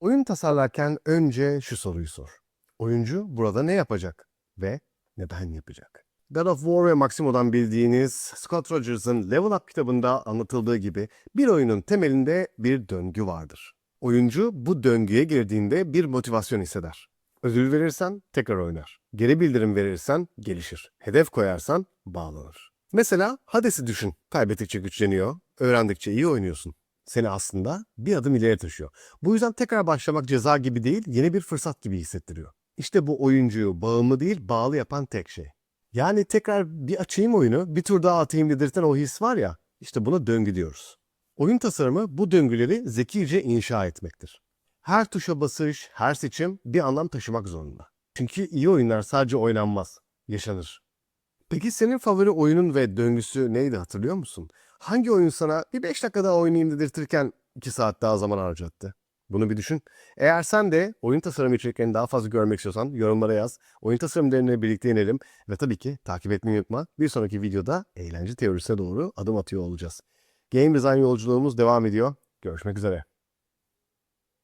Oyun tasarlarken önce şu soruyu sor. Oyuncu burada ne yapacak ve neden yapacak? God of War ve Maximo'dan bildiğiniz Scott Rogers'ın Level Up kitabında anlatıldığı gibi bir oyunun temelinde bir döngü vardır. Oyuncu bu döngüye girdiğinde bir motivasyon hisseder. Ödül verirsen tekrar oynar. Geri bildirim verirsen gelişir. Hedef koyarsan bağlanır. Mesela Hades'i düşün. Kaybettikçe güçleniyor, öğrendikçe iyi oynuyorsun. Seni aslında bir adım ileri taşıyor. Bu yüzden tekrar başlamak ceza gibi değil, yeni bir fırsat gibi hissettiriyor. İşte bu oyuncuyu bağımlı değil, bağlı yapan tek şey. Yani tekrar bir açayım oyunu, bir tur daha atayım dedirten o his var ya, işte buna döngü diyoruz. Oyun tasarımı bu döngüleri zekice inşa etmektir. Her tuşa basış, her seçim bir anlam taşımak zorunda. Çünkü iyi oyunlar sadece oynanmaz, yaşanır. Peki senin favori oyunun ve döngüsü neydi hatırlıyor musun? Hangi oyun sana bir 5 dakika daha oynayayım dedirtirken 2 saat daha zaman harcattı? Bunu bir düşün. Eğer sen de oyun tasarım içeriklerini daha fazla görmek istiyorsan yorumlara yaz. Oyun tasarımlarını birlikte inelim. Ve tabii ki takip etmeyi unutma. Bir sonraki videoda eğlence teorisine doğru adım atıyor olacağız. Game Design yolculuğumuz devam ediyor. Görüşmek üzere.